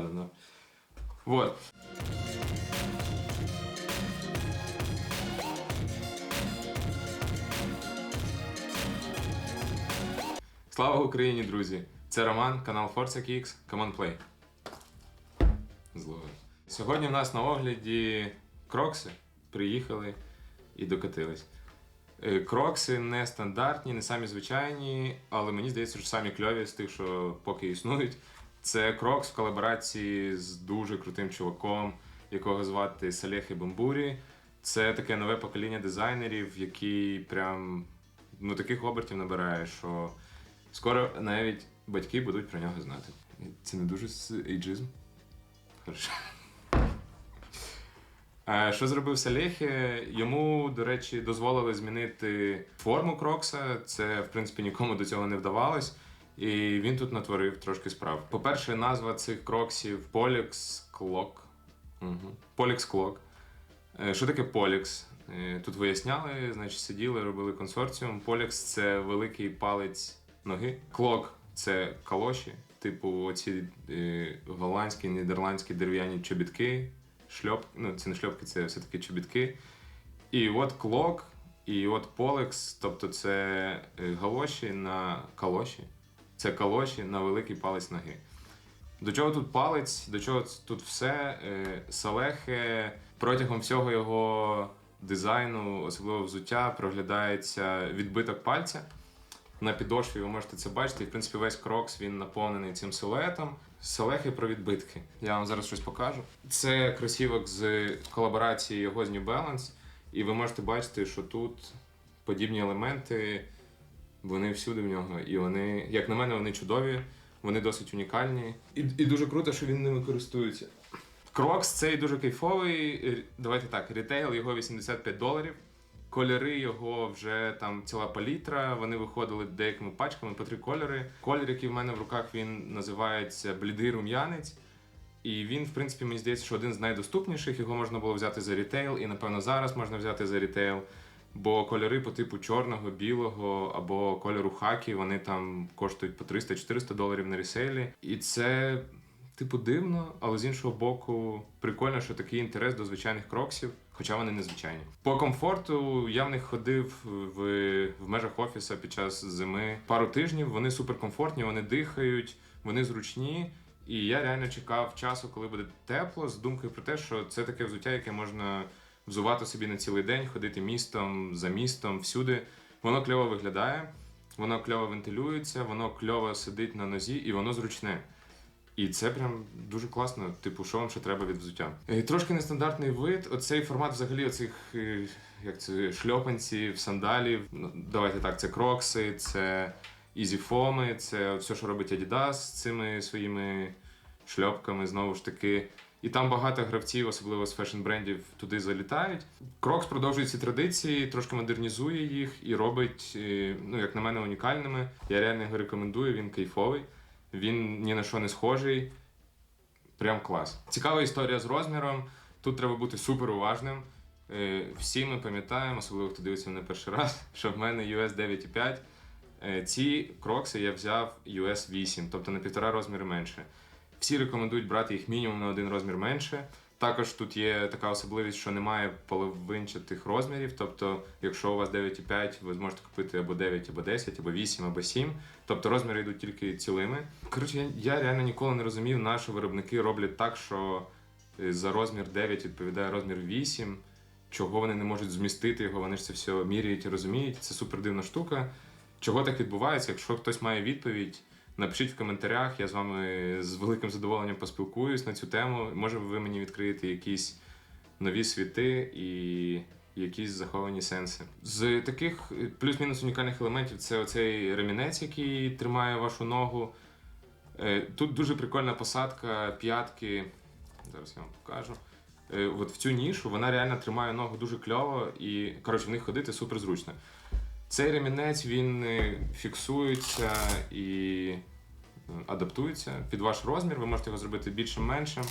Ну. Вот. Слава Україні, друзі! Це Роман, канал Forza Kicks, Come on Play. Зловив. Сьогодні в нас на огляді крокси. Приїхали і докатились. Е, Крокси не стандартні, не самі звичайні, але мені здається, що самі кльові з тих, що поки існують. Це крокс в колаборації з дуже крутим чуваком, якого звати Салехи Бамбурі. Це таке нове покоління дизайнерів, які прям ну, таких обертів набирає, що скоро навіть батьки будуть про нього знати. Це не дуже ейджизм. Хорошо. Що зробив Салехи? Йому, до речі, дозволили змінити форму Крокса. Це, в принципі, нікому до цього не вдавалось. І він тут натворив трошки справ. По-перше, назва цих кроксів. Polix Clock. Е, Що таке Polix? Е, Тут виясняли, значить, сиділи, робили консорціум. Polix – це великий палець ноги. Clock – це калоші, типу оці е, голландські, нідерландські дерев'яні чобітки. Шльоп, ну це не шльопки, це все-таки чобітки. І от клок, і от полекс, тобто це галоші на калоші. Це калоші на великий палець ноги. До чого тут палець, до чого тут все? Е, Салехе протягом всього його дизайну, особливо взуття, проглядається відбиток пальця. На підошві ви можете це бачити. І, в принципі, весь крокс він наповнений цим силуетом. Салехи про відбитки. Я вам зараз щось покажу. Це кросівок з колаборації його з New Balance. І ви можете бачити, що тут подібні елементи, вони всюди в нього. І вони, як на мене, вони чудові, вони досить унікальні. І, і дуже круто, що він ними користується. Крокс цей дуже кайфовий. Давайте так, рітейл його 85 доларів. Кольори його вже там ціла палітра. Вони виходили деякими пачками по три кольори. Колір, який в мене в руках, він називається блідий рум'янець. І він, в принципі, мені здається, що один з найдоступніших. Його можна було взяти за рітейл, і напевно зараз можна взяти за рітейл. Бо кольори по типу чорного, білого або кольору хакі, вони там коштують по 300-400 доларів на ресейлі. І це, типу, дивно, але з іншого боку, прикольно, що такий інтерес до звичайних кроксів, хоча вони незвичайні. По комфорту я в них ходив в, в межах офіса під час зими пару тижнів. Вони суперкомфортні, вони дихають, вони зручні. І я реально чекав часу, коли буде тепло, з думкою про те, що це таке взуття, яке можна взувати собі на цілий день, ходити містом за містом, всюди. Воно кльово виглядає, воно кльово вентилюється, воно кльово сидить на нозі і воно зручне. І це прям дуже класно, типу, що вам ще треба від взуття. Е, Трошки нестандартний вид. Оцей формат взагалі оцих е, як це, шльопанців, сандалів. Ну, давайте так, це крокси, це ізіфоми, це все, що робить Adidas з цими своїми шльопками, знову ж таки. І там багато гравців, особливо з фешн-брендів, туди залітають. Крокс продовжує ці традиції, трошки модернізує їх і робить, е, ну як на мене, унікальними. Я реально його рекомендую, він кайфовий, він ні на що не схожий. Прям клас. Цікава історія з розміром. Тут треба бути супер уважним. Е, Всі ми пам'ятаємо, особливо хто дивиться мене перший раз, що в мене US 9,5. Е, Ці крокси я взяв US 8, тобто на півтора розміри менше. Всі рекомендують брати їх мінімум на один розмір менше. Також тут є така особливість, що немає половинчатих розмірів. Тобто, якщо у вас 9,5, ви зможете купити або 9, або 10, або 8, або 7. Тобто розміри йдуть тільки цілими. Коротше, я, я реально ніколи не розумів, на що виробники роблять так, що е, за розмір 9 відповідає розмір 8. Чого вони не можуть змістити його, вони ж це все міряють і розуміють. Це супер дивна штука. Чого так відбувається? Якщо хтось має відповідь, напишіть в коментарях, я з вами з великим задоволенням поспілкуюсь на цю тему. Може, ви мені відкриєте якісь нові світи і якісь заховані сенси. З таких е, плюс-мінус унікальних елементів це оцей ремінець, який тримає вашу ногу. Е, Тут дуже прикольна посадка п'ятки. Зараз я вам покажу. Е, От в цю нішу вона реально тримає ногу дуже кльово і коротше в них ходити супер зручно. Цей ремінець він е, фіксується і е, адаптується під ваш розмір. Ви можете його зробити більшим меншим.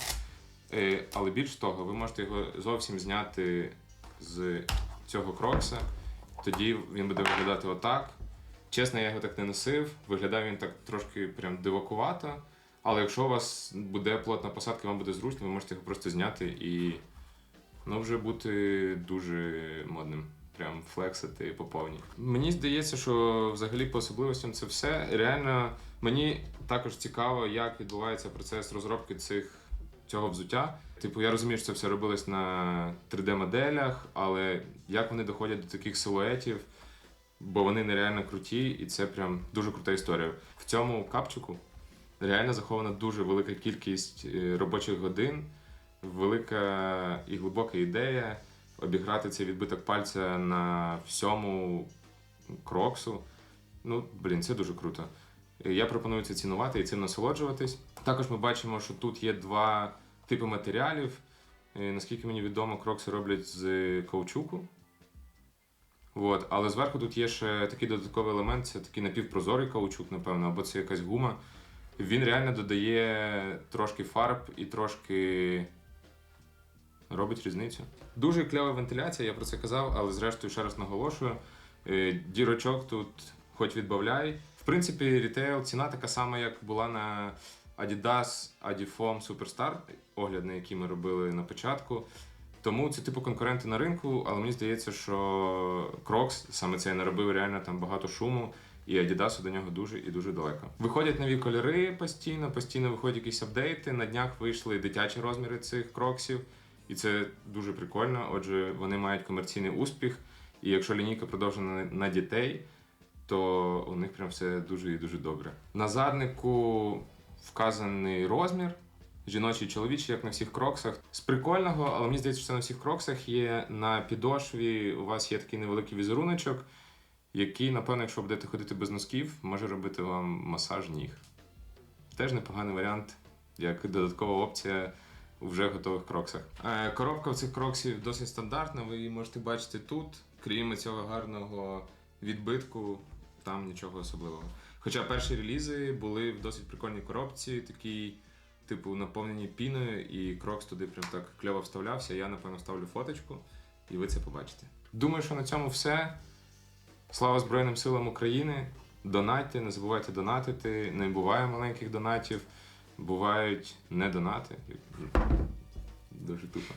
Е, Але більш того, ви можете його зовсім зняти з цього крокса. Тоді він буде виглядати отак. Чесно, я його так не носив. Виглядав він так трошки прям дивакувато. Але якщо у вас буде плотна посадка, вам буде зручно, ви можете його просто зняти і ну, вже бути дуже модним. Прям флексити по повній. Мені здається, що взагалі по особливостям це все. Реально, мені також цікаво, як відбувається процес розробки цих цього взуття. Типу, я розумію, що це все робилось на 3D-моделях, але як вони доходять до таких силуетів, бо вони нереально круті, і це прям дуже крута історія. В цьому капчику реально захована дуже велика кількість е, робочих годин, велика і глибока ідея обіграти цей відбиток пальця на всьому кроксу. Ну, блін, це дуже круто. Я пропоную це цінувати і цим насолоджуватись. Також ми бачимо, що тут є два типи матеріалів. Е, Наскільки мені відомо, крокси роблять з каучуку. От. Але зверху тут є ще такий додатковий елемент, це такий напівпрозорий каучук, напевно, або це якась гума. Він реально додає трошки фарб і трошки робить різницю. Дуже кльова вентиляція, я про це казав, але зрештою ще раз наголошую. е, Дірочок тут хоч відбавляй. В принципі, рітейл ціна така сама, як була на Adidas Adifoam Superstar, огляд, на який ми робили на початку. Тому це типу конкуренти на ринку, але мені здається, що Crocs саме цей наробив реально там багато шуму, і Adidas до нього дуже і дуже далеко. Виходять нові кольори постійно, постійно виходять якісь апдейти. На днях вийшли дитячі розміри цих кроксів, і це дуже прикольно. Отже, вони мають комерційний успіх. І якщо лінійка продовжена на дітей, то у них прям все дуже і дуже добре. На заднику вказаний розмір. Жіночий і чоловічий, як на всіх кроксах. З прикольного, але мені здається, що це на всіх кроксах є на підошві. У вас є такий невеликий візеруночок, який, напевно, якщо будете ходити без носків, може робити вам масаж ніг. Теж непоганий варіант, як додаткова опція у вже готових кроксах. Е, Коробка в цих кроксів досить стандартна. Ви її можете бачити тут. Крім цього гарного відбитку, там нічого особливого. Хоча перші релізи були в досить прикольній коробці, такій, типу, наповнені піною, і крокс туди прям так кльово вставлявся. Я, напевно, ставлю фоточку, і ви це побачите. Думаю, що на цьому все. Слава Збройним силам України! Донатьте, не забувайте донатити. Не буває маленьких донатів, бувають не донати. Дуже тупо.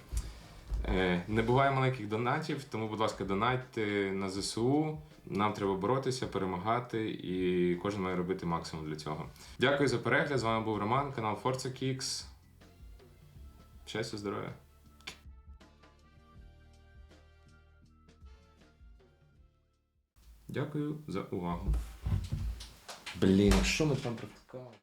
Е, Не буває маленьких донатів, тому, будь ласка, донатьте на ЗСУ. Нам треба боротися, перемагати, і кожен має робити максимум для цього. Дякую за перегляд. З вами був Роман, канал Forza Kicks. Щастя, здоров'я! Дякую за увагу. Блін, що ми там провтикали?